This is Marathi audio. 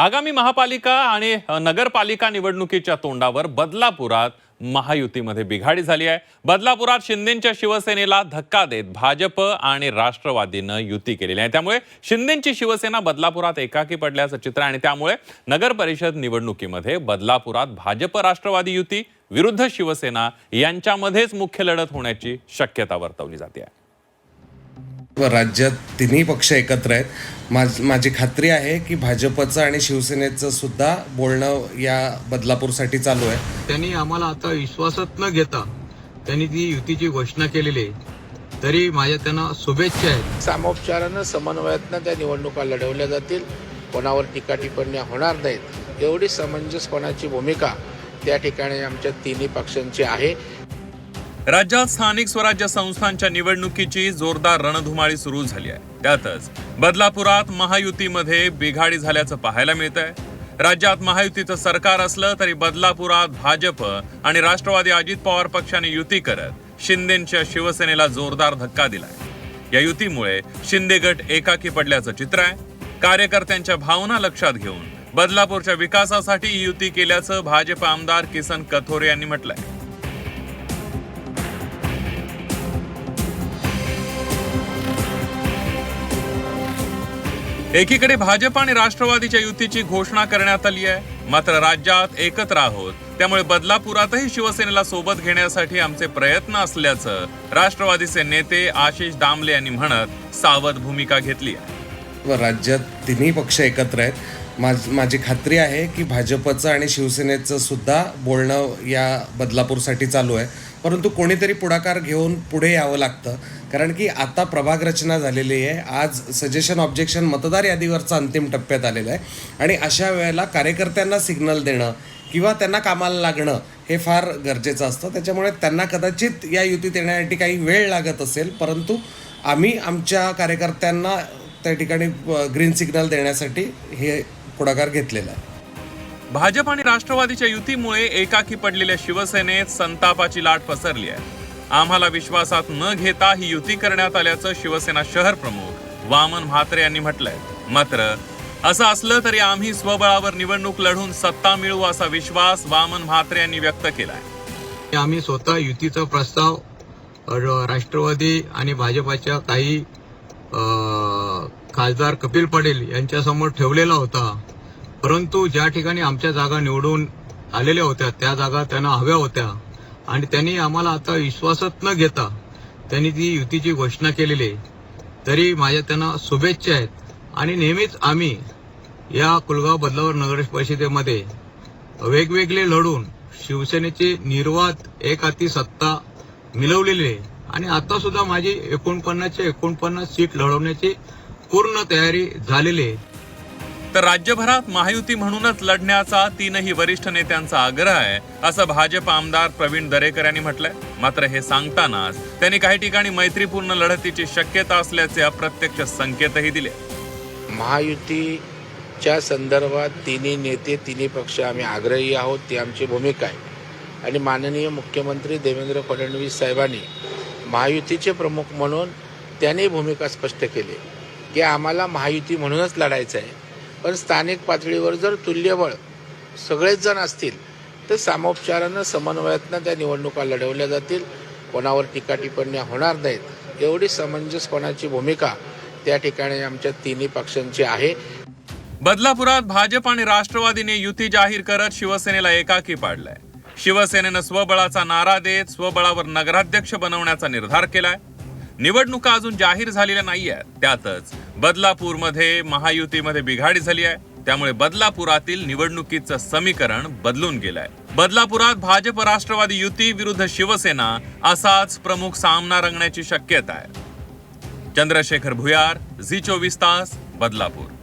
आगामी महापालिका आणि नगरपालिका निवडणुकीच्या तोंडावर बदलापुरात महायुतीमध्ये बिघाडी झाली आहे. बदलापुरात शिंदेच्या शिवसेनेला धक्का देत भाजप आणि राष्ट्रवादीनं युती केलेली आहे. त्यामुळे शिंदेची शिवसेना बदलापुरात एकाकी पडल्याचं चित्र आहे आणि त्यामुळे नगर परिषद निवडणुकीमध्ये बदलापुरात भाजप राष्ट्रवादी युती विरुद्ध शिवसेना यांच्यामध्येच मुख्य लढत होण्याची शक्यता वर्तवली जाते आहे. राज्यात तिन्ही पक्ष एकत्र आहेत. माझ माझी खात्री आहे की भाजपचं आणि शिवसेनेचं सुद्धा बोलणं या बदलापूरसाठी चालू आहे. त्यांनी आम्हाला आता विश्वासात न घेता त्यांनी ती युतीची घोषणा केलेली आहे. तरी माझ्या त्यांना शुभेच्छा आहेत. सामोपचारानं समन्वयातनं त्या निवडणुका लढवल्या जातील. कोणावर टीका टिप्पण्या होणार नाहीत. एवढी समंजसपणाची भूमिका त्या ठिकाणी आमच्या तिन्ही पक्षांची आहे. राज्यात स्थानिक स्वराज्य संस्थांच्या निवडणुकीची जोरदार रणधुमाळी सुरू झाली आहे. त्यातच बदलापुरात महायुतीमध्ये बिघाडी झाल्याचं पाहायला मिळत आहे राज्यात महायुतीचं सरकार असलं तरी बदलापुरात भाजप आणि राष्ट्रवादी अजित पवार पक्षाने युती करत शिंदेच्या शिवसेनेला जोरदार धक्का दिलाय. या युतीमुळे शिंदे गट एकाकी पडल्याचं चित्र आहे. कार्यकर्त्यांच्या भावना लक्षात घेऊन बदलापूरच्या विकासासाठी युती केल्याचं भाजप आमदार किसन कथोरे यांनी म्हटलंय. एकीकडे भाजप आणि राष्ट्रवादीच्या युतीची घोषणा करण्यात आली आहे. मात्र राज्यात एकत्र आहोत. त्यामुळे बदलापुरातही शिवसेनेला सोबत घेण्यासाठी आमचे प्रयत्न असल्याचं राष्ट्रवादीचे नेते आशिष दामले यांनी म्हणत सावध भूमिका घेतली आहे. व राज्यात तिन्ही पक्ष एकत्र आहेत. माझ माझी खात्री आहे की भाजपचं आणि शिवसेनेचं सुद्धा बोलणं या बदलापूरसाठी चालू आहे. परंतु कोणीतरी पुढाकार घेऊन पुढे यावं लागतं. कारण की आता प्रभाग रचना झालेली आहे. आज सजेशन ऑब्जेक्शन मतदार यादीवरचा अंतिम टप्प्यात आलेला आहे. आणि अशा वेळेला कार्यकर्त्यांना सिग्नल देणं किंवा त्यांना कामाला लागणं हे फार गरजेचं असतं. त्याच्यामुळे त्यांना कदाचित या युतीत येण्यासाठी काही वेळ लागत असेल. परंतु आम्ही आमच्या कार्यकर्त्यांना त्या ठिकाणी ग्रीन सिग्नल देण्यासाठी हे पुढाकार घेतलेला आहे. भाजप आणि राष्ट्रवादीच्या युतीमुळे एकाकी पडलेल्या शिवसेनेत संतापाची लाट पसरली आहे. आम्हाला विश्वासात न घेता ही युती करण्यात आल्याचं शिवसेना शहर प्रमुख वामन म्हात्रे यांनी म्हटलंय. मात्र असं असलं तरी आम्ही स्वबळावर निवडणूक लढून सत्ता मिळवू असा विश्वास वामन म्हात्रे यांनी व्यक्त केलाय. आम्ही स्वतः युतीचा प्रस्ताव राष्ट्रवादी आणि भाजपाच्या काही खासदार कपिल पटेल यांच्यासमोर ठेवलेला होता. परंतु ज्या ठिकाणी आमच्या जागा निवडून आलेल्या होत्या त्या जागा त्यांना हव्या होत्या. आणि त्यांनी आम्हाला आता विश्वासात न घेता त्यांनी ती युतीची घोषणा केलेली आहे. तरी माझ्या त्यांना शुभेच्छा आहेत. आणि नेहमीच आम्ही या कुलगाव बदलावर नगर परिषदेमध्ये वेगवेगळे लढून शिवसेनेची निर्वात एक हाती सत्ता मिळवलेली आहे. आणि आता सुद्धा माझी एकोणपन्नासच्या एकोणपन्नास सीट लढवण्याची पूर्ण तयारी झालेली आहे. तर राज्यभरात महायुती म्हणूनच लढण्याचा तीनही वरिष्ठ नेत्यांचा आग्रह आहे असं भाजप आमदार प्रवीण दरेकर यांनी म्हटलंय. मात्र हे सांगतानाच त्यांनी काही ठिकाणी मैत्रीपूर्ण लढतीची शक्यता असल्याचे अप्रत्यक्ष संकेतही दिले. महायुतीच्या संदर्भात तिन्ही नेते तिन्ही पक्ष आम्ही आग्रही आहोत ती आमची भूमिका आहे. आणि माननीय मुख्यमंत्री देवेंद्र फडणवीस साहेबांनी महायुतीचे प्रमुख म्हणून त्यांनी भूमिका स्पष्ट केली की आम्हाला महायुती म्हणूनच लढायचं आहे. पण स्थानिक पातळीवर जर तुल्यबळ सगळेच जण असतील तर सामोपचारानं समन्वयातनं त्या निवडणुका लढवल्या जातील. कोणावर टीका टिप्पण्या होणार नाहीत. एवढी समंजसपणाची भूमिका त्या ठिकाणी आमच्या तिन्ही पक्षांची आहे. बदलापुरात भाजप आणि राष्ट्रवादीने युती जाहीर करत शिवसेनेला एकाकी पाडलाय. शिवसेनेनं स्वबळाचा नारा देत स्वबळावर नगराध्यक्ष बनवण्याचा निर्धार केलाय. निवडणुका अजून जाहीर झालेल्या नाहीयेत. त्यातच बदलापूरमध्ये महायुतीमध्ये बिघाडी झाली आहे. त्यामुळे बदलापुरातील निवडणुकीचं समीकरण बदलून गेलंय. बदलापुरात भाजप राष्ट्रवादी युती विरुद्ध शिवसेना असाच प्रमुख सामना रंगण्याची शक्यता आहे. चंद्रशेखर भुयार झी चोवीस तास बदलापूर.